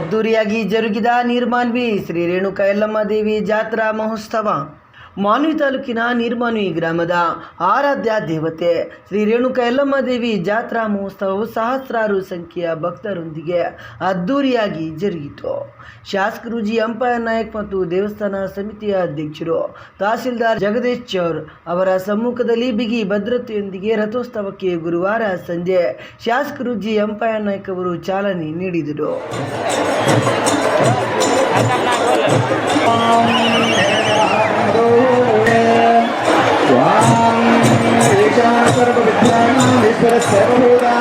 ಅದ್ದೂರಿಯಾಗಿ ಜರುಗಿದ ನಿರ್ಮಾನ್ವಿ ಶ್ರೀ ರೇಣುಕ ಯಲ್ಲಮ್ಮ ದೇವಿ ಜಾತ್ರಾ ಮಹೋತ್ಸವ. ಮಾನ್ವಿ ತಾಲೂಕಿನ ನಿರ್ಮಾನ್ವಿ ಗ್ರಾಮದ ಆರಾಧ್ಯ ದೇವತೆ. ಶ್ರೀ ರೇಣುಕ ಯಲ್ಲಮ್ಮ ದೇವಿ ಜಾತ್ರಾ ಮಹೋತ್ಸವವು ಸಹಸ್ರಾರು ಸಂಖ್ಯೆಯ ಭಕ್ತರೊಂದಿಗೆ ಅದ್ದೂರಿಯಾಗಿ ಜರುಗಿತು. ಶಾಸಕರು ಜಿ. ಅಂಪೈರ್ ನಾಯಕ್ ಮತ್ತು ದೇವಸ್ಥಾನ ಸಮಿತಿಯ ಅಧ್ಯಕ್ಷರು ತಹಸೀಲ್ದಾರ್ ಜಗದೀಶ್ ಚೌರ್ ಅವರ ಸಮ್ಮುಖದಲ್ಲಿ ಬಿಗಿ ಭದ್ರತೆಯೊಂದಿಗೆ ರಥೋತ್ಸವಕ್ಕೆ ಗುರುವಾರ ಸಂಜೆ ಶಾಸಕರು ಜಿ. ನಾಯಕ್ ಅವರು ಚಾಲನೆ ನೀಡಿದರು. ఈశ్వర సర్వోదా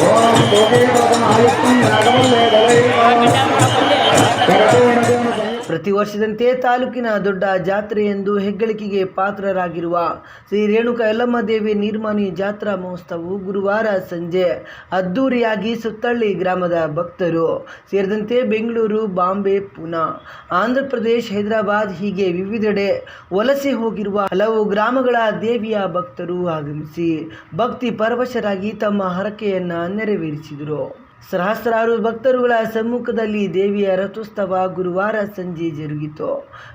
ఓం భోగే పదమాయుక్తం నాగ ಪ್ರತಿ ವರ್ಷದಂತೆ ತಾಲೂಕಿನ ದೊಡ್ಡ ಜಾತ್ರೆ ಎಂದು ಹೆಗ್ಗಳಿಕೆಗೆ ಪಾತ್ರರಾಗಿರುವ ಶ್ರೀ ರೇಣುಕ ಯಲ್ಲಮ್ಮ ದೇವಿ ನಿರ್ಮಾಣಿ ಜಾತ್ರಾ ಮಹೋತ್ಸವವು ಗುರುವಾರ ಸಂಜೆ ಅದ್ದೂರಿಯಾಗಿ ಸುತ್ತಳ್ಳಿ ಗ್ರಾಮದ ಭಕ್ತರು ಸೇರಿದಂತೆ ಬೆಂಗಳೂರು, ಬಾಂಬೆ, ಪುನಾ, ಆಂಧ್ರ ಪ್ರದೇಶ್, ಹೈದರಾಬಾದ್ ಹೀಗೆ ವಿವಿಧೆಡೆ ವಲಸೆ ಹೋಗಿರುವ ಹಲವು ಗ್ರಾಮಗಳ ದೇವಿಯ ಭಕ್ತರು ಆಗಮಿಸಿ ಭಕ್ತಿ ಪರವಶರಾಗಿ ತಮ್ಮ ಹರಕೆಯನ್ನು ನೆರವೇರಿಸಿದರು. ಸಹಸ್ರಾರು ಭಕ್ತರುಗಳ ಸಮ್ಮುಖದಲ್ಲಿ ದೇವಿಯ ರಥೋತ್ಸವ ಗುರುವಾರ ಸಂಜೆ ಜರುಗಿತು.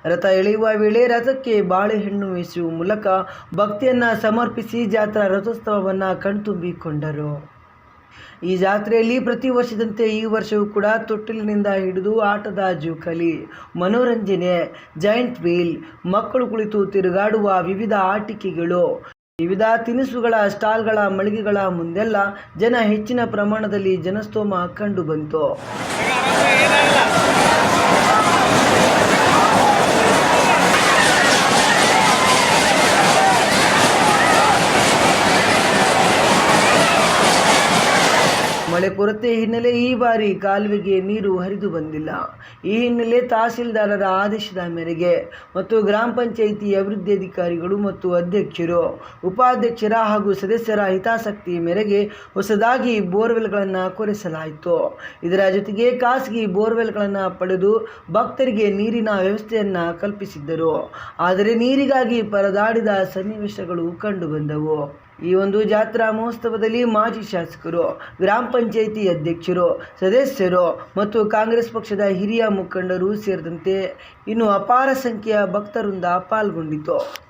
ರಥ ಎಳೆಯುವ ವೇಳೆ ರಥಕ್ಕೆ ಬಾಳೆಹಣ್ಣು ಎಸೆಯುವ ಮೂಲಕ ಭಕ್ತಿಯನ್ನ ಸಮರ್ಪಿಸಿ ಜಾತ್ರಾ ರಥೋತ್ಸವವನ್ನು ಕಣ್ತುಂಬಿಕೊಂಡರು. ಈ ಜಾತ್ರೆಯಲ್ಲಿ ಪ್ರತಿ ವರ್ಷದಂತೆ ಈ ವರ್ಷವೂ ಕೂಡ ತೊಟ್ಟಿಲಿನಿಂದ ಹಿಡಿದು ಆಟದ ಜೋಕಲಿ, ಮನೋರಂಜನೆ ಜಾಯಿಂಟ್ ವೀಲ್ ಮಕ್ಕಳು ಕುಳಿತು ತಿರುಗಾಡುವ ವಿವಿಧ ಆಟಿಕೆಗಳು ವಿವಿಧ ತಿನಿಸುಗಳ ಸ್ಟಾಲ್ಗಳ ಮಳಿಗೆಗಳ ಮುಂದೆಲ್ಲ ಜನ ಹೆಚ್ಚಿನ ಪ್ರಮಾಣದಲ್ಲಿ ಜನಸ್ತೋಮ ಕಂಡು ಬಂತು. ಮಳೆ ಕೊರತೆ ಹಿನ್ನೆಲೆ ಈ ಬಾರಿ ಕಾಲುವೆಗೆ ನೀರು ಹರಿದು ಬಂದಿಲ್ಲ. ಈ ಹಿನ್ನೆಲೆ ತಹಸೀಲ್ದಾರರ ಆದೇಶದ ಮೇರೆಗೆ ಮತ್ತು ಗ್ರಾಮ ಪಂಚಾಯಿತಿ ಅಭಿವೃದ್ಧಿ ಅಧಿಕಾರಿಗಳು ಮತ್ತು ಅಧ್ಯಕ್ಷರು, ಉಪಾಧ್ಯಕ್ಷರ ಹಾಗೂ ಸದಸ್ಯರ ಹಿತಾಸಕ್ತಿ ಮೇರೆಗೆ ಹೊಸದಾಗಿ ಬೋರ್ವೆಲ್ಗಳನ್ನು ಕೊರೆಸಲಾಯಿತು. ಇದರ ಜೊತೆಗೆ ಖಾಸಗಿ ಬೋರ್ವೆಲ್ಗಳನ್ನು ಪಡೆದು ಭಕ್ತರಿಗೆ ನೀರಿನ ವ್ಯವಸ್ಥೆಯನ್ನು ಕಲ್ಪಿಸಿದ್ದರು. ಆದರೆ ನೀರಿಗಾಗಿ ಪರದಾಡಿದ ಸನ್ನಿವೇಶಗಳು ಕಂಡುಬಂದವು. ಈ ಒಂದು ಜಾತ್ರಾ ಮಹೋತ್ಸವದಲ್ಲಿ ಮಾಜಿ ಶಾಸಕರು, ಗ್ರಾಮ ಪಂಚಾಯಿತಿ ಅಧ್ಯಕ್ಷರು, ಸದಸ್ಯರು ಮತ್ತು ಕಾಂಗ್ರೆಸ್ ಪಕ್ಷದ ಹಿರಿಯ ಮುಖಂಡರು ಸೇರಿದಂತೆ ಇನ್ನು ಅಪಾರ ಸಂಖ್ಯೆಯ ಭಕ್ತರಿಂದ ಪಾಲ್ಗೊಂಡಿತು.